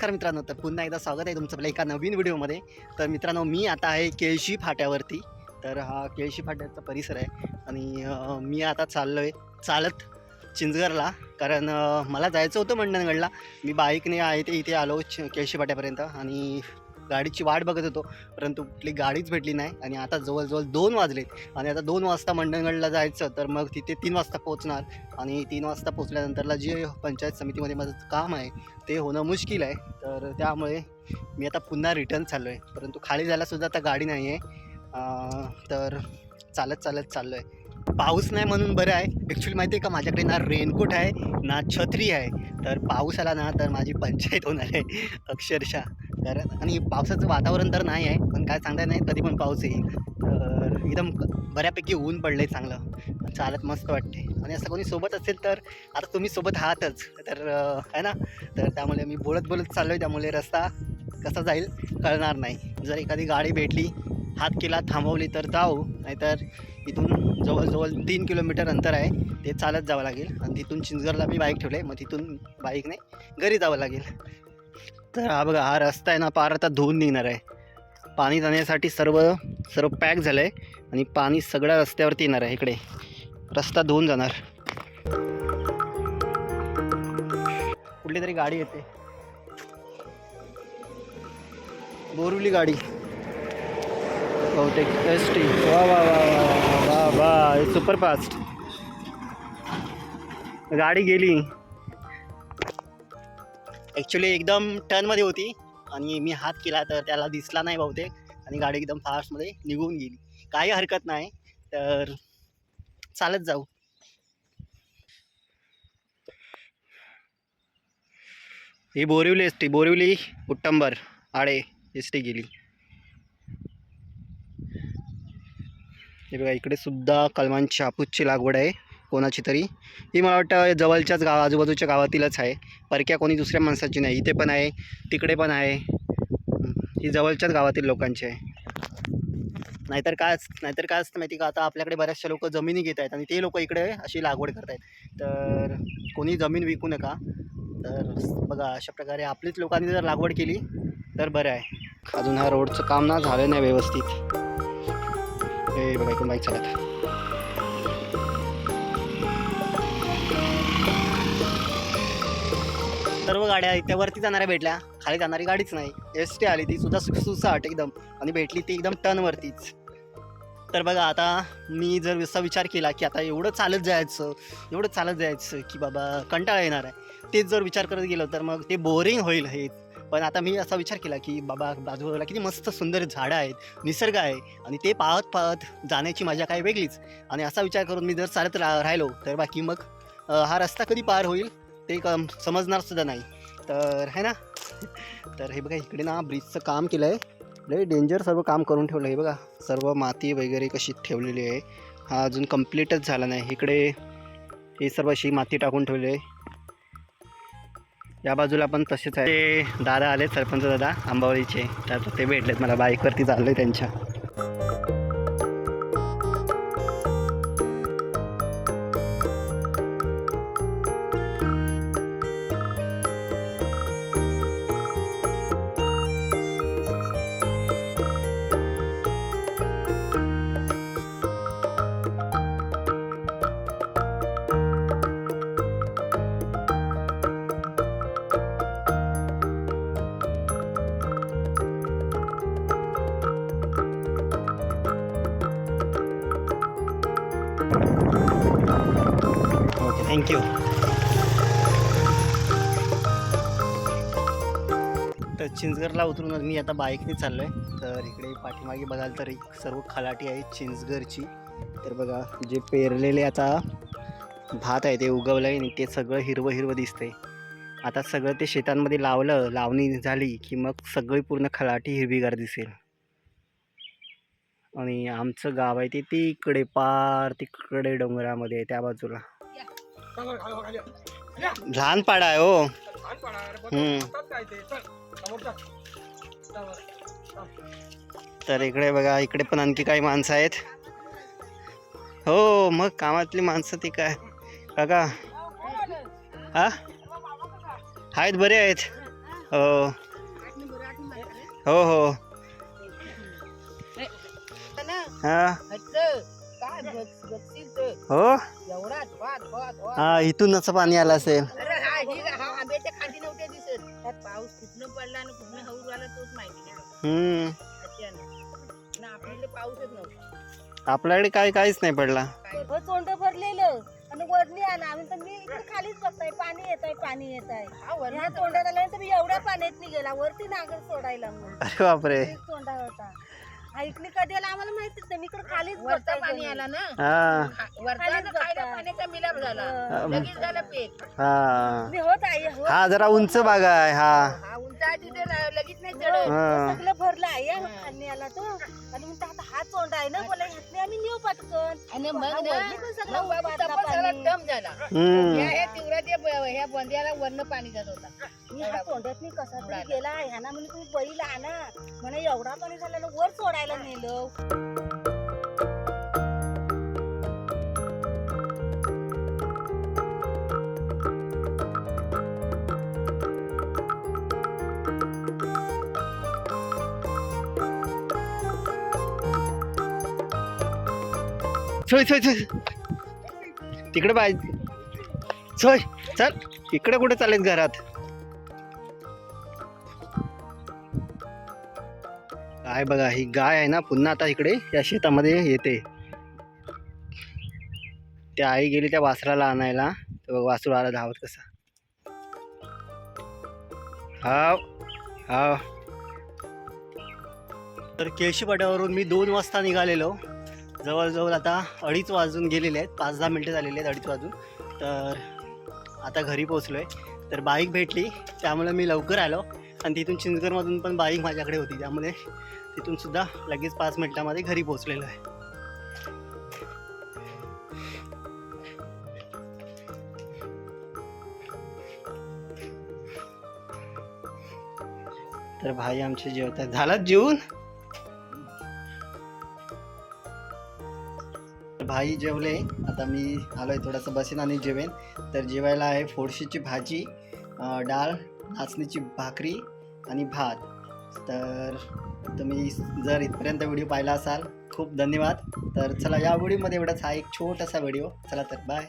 नमस्कार मित्रांनो तर पुन्हा एकदा स्वागत आहे तुमचं आपल्या एका नवीन व्हिडिओमध्ये. तर मित्रांनो मी आता आहे केळशी फाट्यावरती. तर हा केळशी फाट्याचा परिसर आहे आणि मी आता चाललो आहे चालत चिंचगरला कारण मला जायचं होतं मंडणगडला. मी बाईकने आहे ते इथे आलो केळशी फाट्यापर्यंत आणि गाडीची वाट बघत होतो परंतु कुठली गाडीच भेटली नाही आणि आता जवळजवळ दोन वाजले आणि आता दोन वाजता मंडणगडला जायचं तर मग तिथे तीन वाजता पोहोचणार आणि तीन वाजता पोचल्यानंतरला जे पंचायत समितीमध्ये माझं काम आहे ते होणं मुश्किल आहे. तर त्यामुळे मी आता पुन्हा रिटर्न चाललो आहे परंतु खाली जायलासुद्धा आता गाडी नाही आहे तर चालत चालत चाललो आहे पाऊस नाही म्हणून बरं आहे. ॲक्च्युली माहिती आहे का माझ्याकडे ना रेनकोट आहे ना छत्री आहे. तर पाऊस आला ना तर माझी पंचायत होणार आहे अक्षरशः. तर आणि पावसाचं वातावरण तर नाही आहे पण काय सांगता नाही कधी पण पाऊस येईल. तर एकदम बऱ्यापैकी ऊन पडलं आहे चांगलं. चालत मस्त वाटते आणि असं कोणी सोबत असेल तर आता तुम्ही सोबत आहातच. तर आहे ना? तर त्यामुळे मी बोलत बोलत चाललो आहे त्यामुळे रस्ता कसा जाईल कळणार नाही. जर एखादी गाडी भेटली हात केला थांबवली तर जाऊ. नाहीतर इथून जवळजवळ तीन किलोमीटर अंतर आहे ते चालत जावं लागेल. आणि तिथून चिंचगडला मी बाईक ठेवलं आहे मग तिथून बाईकने घरी जावं लागेल. तर हा बघा हा रस्ता आहे ना पार आता धुवून निघणार आहे. पाणी जाण्यासाठी सर्व सर्व पॅक झालं आहे आणि पाणी सगळ्या रस्त्यावरती येणार आहे इकडे. रस्ता धुवून जाणार. कुठली तरी गाडी येते. बोरिवली गाडी. बहुतेक एस टी वा वा वा वा वा वा सुपरफास्ट गाडी गेली. ॲक्च्युली एकदम टर्नमध्ये होती. आणि मी हात केला तर त्याला दिसला नाही बहुतेक. आणि गाडी एकदम फास्टमध्ये निघून गेली. काही हरकत नाही. तर चालत जाऊ. ही बोरिवली एस टी बोरिवली उट्टंबर आडे एस टी गेली. हे बघा इकडे सुद्धा कलमांची हापूसची लागवड आहे. कोणाची तरी. ही मला वाटतं जवळच्याच गाव आजूबाजूच्या गावातीलच आहे. परक्या कोणी दुसऱ्या माणसाची नाही. इथे पण आहे तिकडे पण आहे. ही जवळच्याच गावातील लोकांची आहे. नाहीतर काय नाहीतर काय असतं माहिती का? आता आपल्याकडे बऱ्याचशा लोक जमिनी घेत आहेत आणि ते लोक इकडे अशी लागवड करत आहेत. तर कोणी जमीन विकू नका. तर बघा अशा प्रकारे आपलीच लोकांनी जर लागवड केली तर बरं आहे. अजून ह्या रोडचं काम ना झालं नाही व्यवस्थित. हे बघा इकडून बाईक चालत सर्व गाड्या त्या वरती जाणाऱ्या भेटल्या. खाली जाणारी गाडीच नाही. एस टी आली ती सुद्धा सुसाट एकदम. आणि भेटली ती एकदम टनवरतीच तर बघा आता मी जर असा विचार केला की आता एवढं चालत जायचं एवढं चालत जायचं की बाबा कंटाळा येणार आहे. तेच जर विचार करत गेलो तर मग ते बोरिंग होईल हे. पण आता मी असा विचार केला की बाबा बाजूबाजूला किती मस्त सुंदर झाडं आहेत निसर्ग आहे. आणि ते पाहत पाहत जाण्याची मजा काय वेगळीच. आणि असा विचार करून मी जर चालत रा राहिलो तर बाकी मग हा रस्ता कधी पार होईल? ते कम समजणार सुद्धा नाही. तर है ना? तर हे बघा इकडे ना ब्रिजचं काम केलं आहे लय डेंजर सर्व काम करून ठेवलं आहे. बघा सर्व माती वगैरे कशी ठेवलेली आहे. हा अजून कम्प्लीटच झाला नाही. इकडे हे सर्व अशी माती टाकून ठेवली आहे. या बाजूला पण तसेच आहे. दादा आले सरपंच दादा आंबावलीचे तर ते भेटलेत मला. बाईकवरती चाललं आहे त्यांच्या. थँक्यू तर चिंचगरला उतरून मी आता बाईकने चाललो आहे तर इकडे पाठीमागे बघाल तर एक सर्व खलाटी आहे चिंचगरची तर बघा जे पेरलेले आता भात आहे ते उगवलं आहे आणि ते सगळं हिरवं हिरवं दिसतंय. आता सगळं ते शेतांमध्ये लावलं लावणी झाली की मग सगळी पूर्ण खलाटी हिरवीगार दिसेल. आणि आमचं गाव आहे ते तिकडे पार तिकडे डोंगरामध्ये आहे त्या बाजूला. लहान पाडा आहे हो. तर इकडे बघा इकडे पण आणखी काही माणसं आहेत. हो मग कामातली माणसं ती काय? काका. हा? आहेत बरे आहेत. हो. हो हो. हा? हो हा इथूनच पाणी आलं असेल पाऊस आपल्याकडे नव्हता आपल्याकडे काय काहीच नाही पडला तोंड भरलेलं आणि वरणी आला आम्ही तर मी इकडे खालीच बघताय पाणी येत आहे पाणी येत आहे ह्या तोंडात आल्यानंतर मी एवढ्या पाण्यात गेला वरती नागर सोडायला मग अरे बापरे तोंडा होता हा इकडे कधी आला आम्हाला माहितीच नाही मी इकडे खालीच वरचा पाणी. आला ना हा वरचा खायला. पाण्याचा मिलाप झाला. लगेच झालं पेट हा मी होत आहे हो. हा जरा उंच बागा आहे हा हा उंच आहे तिथे रा- लगेच नाही चढत हा. तोंड आहे ना बोला ह्यातले आम्ही नेऊ पटकन. आणि मग ना वरती पण सगळं मग बाबा उपाटला तपासाला पाणी. दम झाला. हम्म. ह्या तीव्राच्या ब- ह्या बंद्याला वरनं पाणी जात होता. मी हा तोंडात मी कसा तरी. गेला ह्याना म्हणजे तुम्ही बैल आणा. म्हणे एवढा पाणी झालेलं वर सोडायला नेलं. सोय सोय सोय. तिकडे बाय. सोय चल. इकडे कुठे चालेल घरात? काय बघा ही गाय आहे ना पुन्हा आता इकडे या शेतामध्ये येते. त्या आई गेली त्या वासराला आणायला. तर बघ वासरू आला धावत कसा. हाव हाव. तर केळशी पाट्यावरून मी दोन वाजता निघालेलो. जवळजवळ आता अडीच वाजून गेलेले आहेत. पाच दहा मिनटं झालेली आहेत अडीच वाजून. तर आता घरी पोचलो आहे तर बाईक भेटली. त्यामुळे मी लवकर आलो. आणि तिथून चिंचगडमधून पण बाईक माझ्याकडे होती. त्यामुळे तिथून सुद्धा लगेच पाच मिनटामध्ये घरी पोचलेलो आहे. तर भाई आमचे जेवतात. झालात जेवून? भाई जेवले. आता मी आलो आहे थोडंसं बसेन आणि जेवेन. तर जेवायला आहे फोडशीची भाजी डाळ नाचणीची भाकरी आणि भात. तर तुम्ही जर इथपर्यंत व्हिडिओ पाहिला असाल खूप धन्यवाद. तर चला या व्हिडिओमध्ये एवढाच. हा एक छोटासा व्हिडिओ. चला तर बाय.